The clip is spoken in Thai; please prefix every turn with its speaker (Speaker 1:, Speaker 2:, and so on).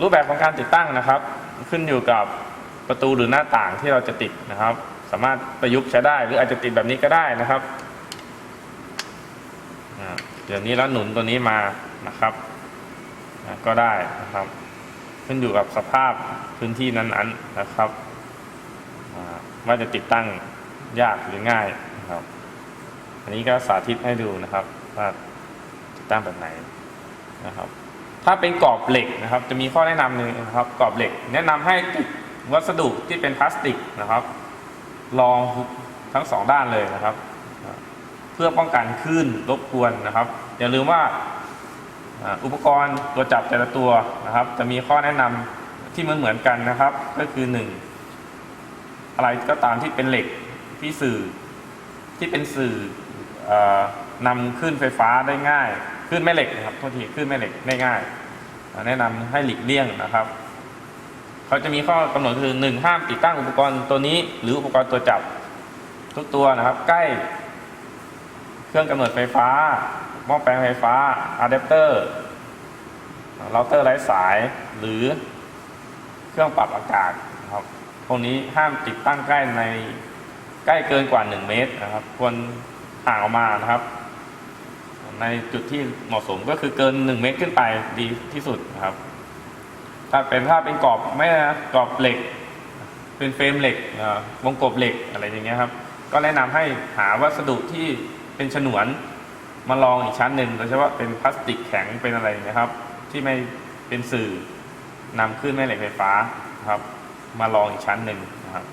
Speaker 1: รูปแบบของการติดตั้งนะครับ ขึ้นอยู่กับประตูหรือหน้าต่างที่เราจะติดนะครับ สามารถประยุกต์ใช้ได้ หรืออาจจะติดแบบนี้ก็ได้นะครับเดี๋ยวนี้แล้วหนุนตัวนี้มานะครับก็ได้นะครับ ขึ้นอยู่กับสภาพพื้นที่นั้นๆนะครับว่าจะติดตั้งยากหรือง่ายนะครับ อันนี้ก็สาธิตให้ดูนะครับว่าติดตั้งแบบไหนนะครับ ถ้าเป็นกรอบเหล็กนะครับ จะมีข้อแนะนำหนึ่งนะครับกรอบเหล็ก แนะนำให้ติดวัสดุที่เป็นพลาสติกนะครับรองทั้งสองด้านเลยนะครับ เพื่อป้องกันคลื่นรบกวนนะครับ อย่าลืมว่าอุปกรณ์ตัวจับแต่ละตัวนะครับ จะมีข้อแนะนำที่เหมือนเหมือนๆกันนะครับ ก็คือหนึ่งอะไรก็ตามที่เป็นเหล็กที่สื่อที่เป็นสื่อออนำขึ้นไฟฟ้าได้ง่าย ขึ้นแม่เหล็กนะครับโทษทีขึ้นแม่เหล็กง่ายอ่าแนะนำให้หลีกเลี่ยงนะครับเขาจะมีข้อกำหนดคือหนึ่งห้ามติดตั้งอุปกรณ์ตัวนี้ หรืออุปกรณ์ตัวจับทุกตัวนะครับ ใกล้ เครื่องกำเนิดไฟฟ้าหม้อแปลงไฟฟ้าอะแดปเตอร์เราเตอร์ไร้สาย หรือเครื่องปรับอากาศนะครับพวกนี้ห้ามติดตั้งใกล้ในใกล้เกินกว่า 1 เมตรนะครับ ควรห่างออกมานะครับ ในจุดที่เหมาะสมก็คือเกิน 1 เมตรขึ้นไปดีที่สุดนะครับ ถ้าเป็นถ้าเป็นกรอบไม่นะกรอบเหล็ก เป็นเฟรมเหล็กวงกบเหล็กอะไรอย่างเงี้ยครับ ก็แนะนำให้หาวัสดุที่เป็นฉนวนมาลองอีกชั้นหนึ่งโดยเฉพาะเป็นพลาสติกแข็งเป็นอะไรอย่างเงี้ยครับ ที่ไม่เป็นสื่อนำขึ้นแม่เหล็กไฟฟ้านะครับ มาลองอีกชั้นหนึ่งนะครับ